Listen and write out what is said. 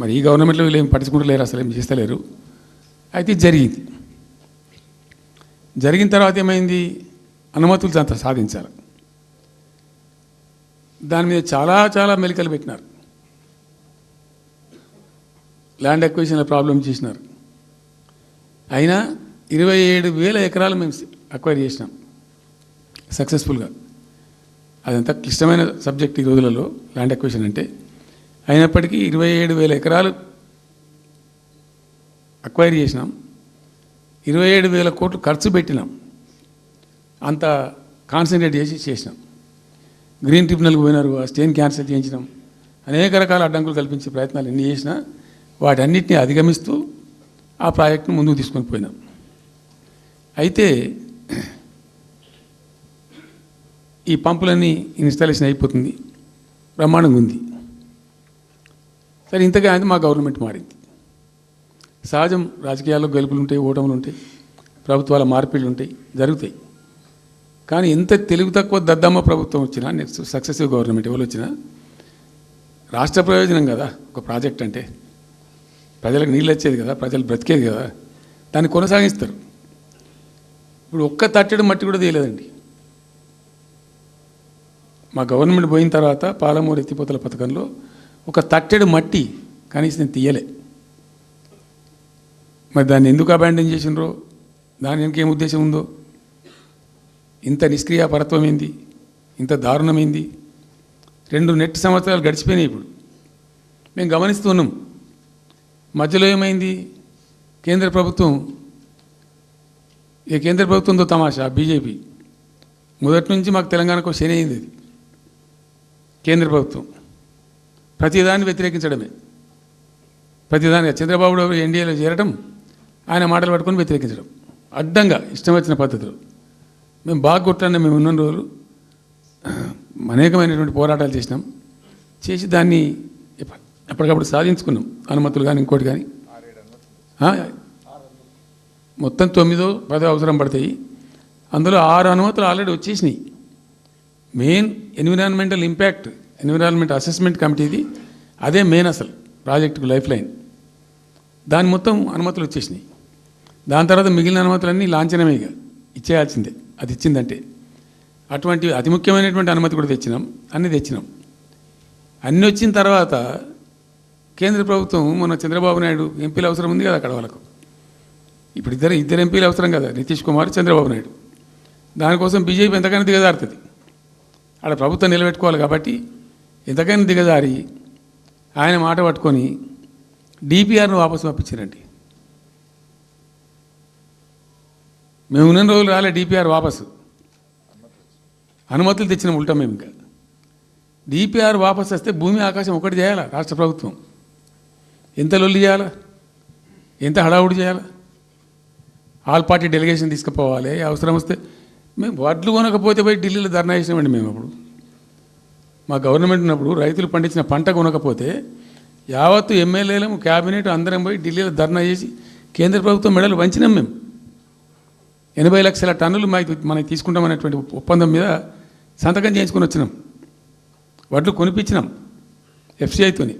మరి ఈ గవర్నమెంట్లో వీళ్ళు ఏం పట్టించుకుంటలేరు అసలు ఏం చేస్తలేరు. అయితే జరిగింది. జరిగిన తర్వాత ఏమైంది? అనుమతులు అంత సాధించాలి దాని మీద చాలా చాలా మెలికలు పెట్టినారు. ల్యాండ్ అక్విజిషన్ల ప్రాబ్లం చేసినారు. అయినా ఇరవై ఏడు వేల ఎకరాలు మేము అక్వైర్ చేసినాం. సక్సెస్ఫుల్గా. అదంతా క్లిష్టమైన సబ్జెక్ట్ ఈ రోజులలో ల్యాండ్ అక్విజిషన్ అంటే. అయినప్పటికీ ఇరవై ఏడు వేల ఎకరాలు అక్వైర్ చేసినాం. ఇరవై ఏడు వేల కోట్లు ఖర్చు పెట్టినాం. అంత కాన్సన్ట్రేట్ చేసి చేసినాం. గ్రీన్ ట్రిబ్యునల్కి పోయినారు ఆ స్టేన్ క్యాన్సిల్ చేయించినాం. అనేక రకాల అడ్డంకులు కల్పించే ప్రయత్నాలు ఎన్ని చేసినా వాటన్నిటిని అధిగమిస్తూ ఆ ప్రాజెక్టును ముందుకు తీసుకొని పోయినాం. అయితే ఈ పంపులన్నీ ఇన్స్టాలేషన్ అయిపోతుంది. బ్రహ్మాండంగా ఉంది. సరే ఇంతగా అయితే మా గవర్నమెంట్ మారింది. సహజం రాజకీయాల్లో గెలుపులు ఉంటాయి ఓటములు ఉంటాయి ప్రభుత్వాల మార్పిళ్ళు ఉంటాయి జరుగుతాయి. కానీ ఎంత తెలుగు తక్కువ దద్దమ్మ ప్రభుత్వం వచ్చినా నెక్స్ట్ సక్సెసివ్ గవర్నమెంట్ ఎవరు వచ్చినా రాష్ట్ర ప్రయోజనం కదా ఒక ప్రాజెక్ట్ అంటే. ప్రజలకు నీళ్ళు వచ్చేది కదా ప్రజలు బ్రతికేది కదా దాన్ని కొనసాగిస్తారు. ఇప్పుడు ఒక్క తట్టడం మట్టి కూడా తీయలేదండి. మా గవర్నమెంట్ పోయిన తర్వాత పాలమూరు ఎత్తిపోతల పథకంలో ఒక తట్టెడు మట్టి కనీసం నేను తీయలే. మరి దాన్ని ఎందుకు అబాండన్ చేసినరో దాని వెనక ఏం ఉద్దేశం ఉందో? ఇంత నిష్క్రియాపరత్వం ఏంది? ఇంత దారుణమైంది రెండు నెట్ సంవత్సరాలు గడిచిపోయినాయి ఇప్పుడు. మేము గమనిస్తున్నాం మధ్యలో ఏమైంది? కేంద్ర ప్రభుత్వం ఏ కేంద్ర ప్రభుత్వంతో తమాషా? బీజేపీ. మొదటి నుంచి మాకు తెలంగాణకు శని అయింది. అది కేంద్ర ప్రభుత్వం. ప్రతిదాన్ని వ్యతిరేకించడమే. ప్రతిదాన్ని చంద్రబాబు ఎన్డీఏలో చేరడం ఆయన మాటలు పట్టుకొని వ్యతిరేకించడం. అడ్డంగా ఇష్టం వచ్చిన పద్ధతిలో. మేము బాగా కొట్టాలని మేము ఉన్న రోజులు. అనేకమైనటువంటి పోరాటాలు చేసినాం. చేసి దాన్ని ఎప్పటికప్పుడు సాధించుకున్నాం. అనుమతులు కానీ ఇంకోటి కానీ మొత్తం తొమ్మిదో పదో అవసరం పడతాయి. అందులో ఆరు అనుమతులు ఆల్రెడీ వచ్చేసినాయి. Main environmental impact environment assessment కమిటీది అదే మెయిన్ అసలు ప్రాజెక్టుకు లైఫ్ లైన్ దాని మొత్తం అనుమతులు వచ్చేసినాయి. దాని తర్వాత మిగిలిన అనుమతులన్నీ లాంఛనమే ఇక. ఇచ్చేయాల్సిందే. అది ఇచ్చిందంటే. అటువంటి అతి ముఖ్యమైనటువంటి అనుమతి కూడా తెచ్చినాం. అన్నీ తెచ్చినాం. అన్నీ వచ్చిన తర్వాత కేంద్ర ప్రభుత్వం మన చంద్రబాబు నాయుడు ఎంపీలు అవసరం ఉంది కదా అక్కడ వాళ్ళకు. ఇప్పుడు ఇద్దరు ఇద్దరు ఎంపీలు అవసరం కదా. నితీష్ కుమార్ చంద్రబాబు నాయుడు. దానికోసం బీజేపీ ఎంతకైనా దిగజారుతుంది. ఆడ ప్రభుత్వం నిలబెట్టుకోవాలి కాబట్టి ఎంతకైనా దిగజారి ఆయన మాట పట్టుకొని డిపిఆర్ను వాపసు పంపించారండి. మేము ఉన్న రోజులు రాలే డిపిఆర్ వాపసు. అనుమతులు తెచ్చిన ఉంటాం మేము ఇంకా. డిపిఆర్ వాపసు వస్తే భూమి ఆకాశం ఒకటి చేయాలా రాష్ట్ర ప్రభుత్వం? ఎంత లొల్లి చేయాలా? ఎంత హడావుడి చేయాలా? ఆల్ పార్టీ డెలిగేషన్ తీసుకుపోవాలి అవసరం వస్తే మేము వడ్లు కొనకపోతే పోయి ఢిల్లీలో ధర్నా చేసినామండి మేము అప్పుడు. మా గవర్నమెంట్ ఉన్నప్పుడు రైతులు పండించిన పంట కొనకపోతే యావత్తు ఎమ్మెల్యేలము క్యాబినెట్ అందరం పోయి ఢిల్లీలో ధర్నా చేసి కేంద్ర ప్రభుత్వం మెడలు వంచినాం మేము. ఎనభై లక్షల టన్నులు మనకి మనకి తీసుకుంటామనేటువంటి ఒప్పందం మీద సంతకం చేయించుకొని వచ్చినాం. వడ్లు కొనిపించినాం ఎఫ్సిఐతోని